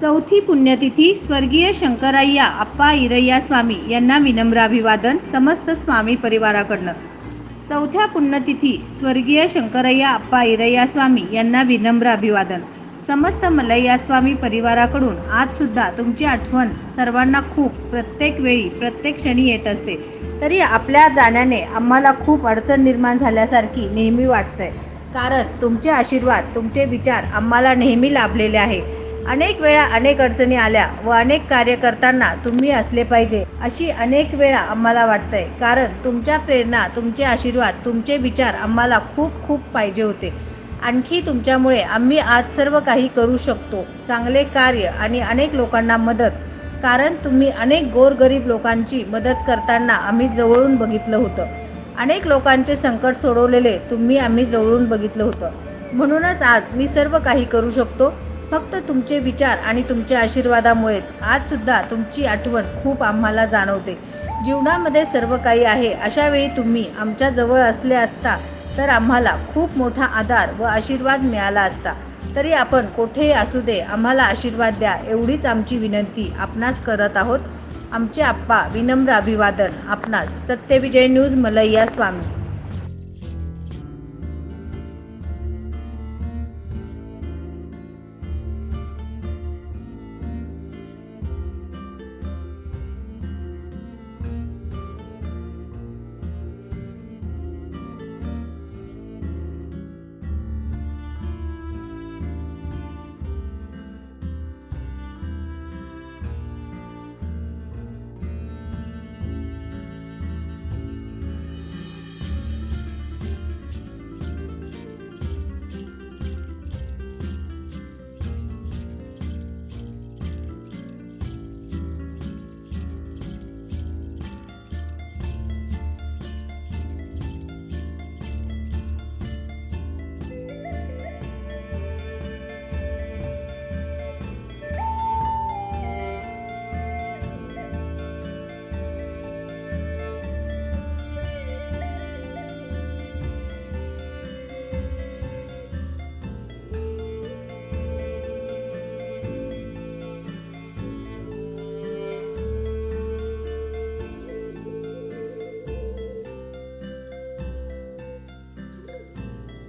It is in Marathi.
चौथी पुण्यतिथी स्वर्गीय शंकरय्या अप्पा इरय्या स्वामी यांना विनम्र अभिवादन समस्त स्वामी परिवाराकडनं. चौथ्या पुण्यतिथी स्वर्गीय शंकरय्या अप्पा इरय्या स्वामी यांना विनम्र अभिवादन समस्त मलय्या स्वामी परिवाराकडून आजसुद्धा तुमची आठवण सर्वांना खूप प्रत्येक वेळी प्रत्येक क्षणी येत असते. तरी आपल्या जाण्याने आम्हाला खूप अडचण निर्माण झाल्यासारखी नेहमी वाटतंय. कारण तुमचे आशीर्वाद तुमचे विचार आम्हाला नेहमी लाभलेले आहे. अनेक वेळा अनेक अडचणी आल्या व अनेक कार्य करताना तुम्ही असले पाहिजे अशी अनेक वेळा आम्हाला वाटतंय. कारण तुमच्या प्रेरणा तुमचे आशीर्वाद तुमचे विचार आम्हाला खूप खूप पाहिजे होते. आणखी तुमच्यामुळे आम्ही आज सर्व काही करू शकतो. चांगले कार्य आणि अनेक लोकांना मदत. कारण तुम्ही अनेक गोरगरीब लोकांची मदत करताना आम्ही जवळून बघितलं होतं. अनेक लोकांचे संकट सोडवलेले तुम्ही आम्ही जवळून बघितलं होतं. म्हणूनच आज मी सर्व काही करू शकतो. फक्त तुमचे विचार आणि तुमच्या आशीर्वादामुळेच आजसुद्धा तुमची आठवण खूप आम्हाला जाणवते. जीवनामध्ये सर्व काही आहे. अशा वेळी तुम्ही आमच्या जवळ असले असता तर आम्हाला खूप मोठा आधार व आशीर्वाद मिळाला असता. तरी आपण कोठेही असू दे आम्हाला आशीर्वाद द्या एवढीच आमची विनंती आपणास करत आहोत. आमचे आप्पा विनम्र अभिवादन. आपणास Satyavijay news Malaiya Swami.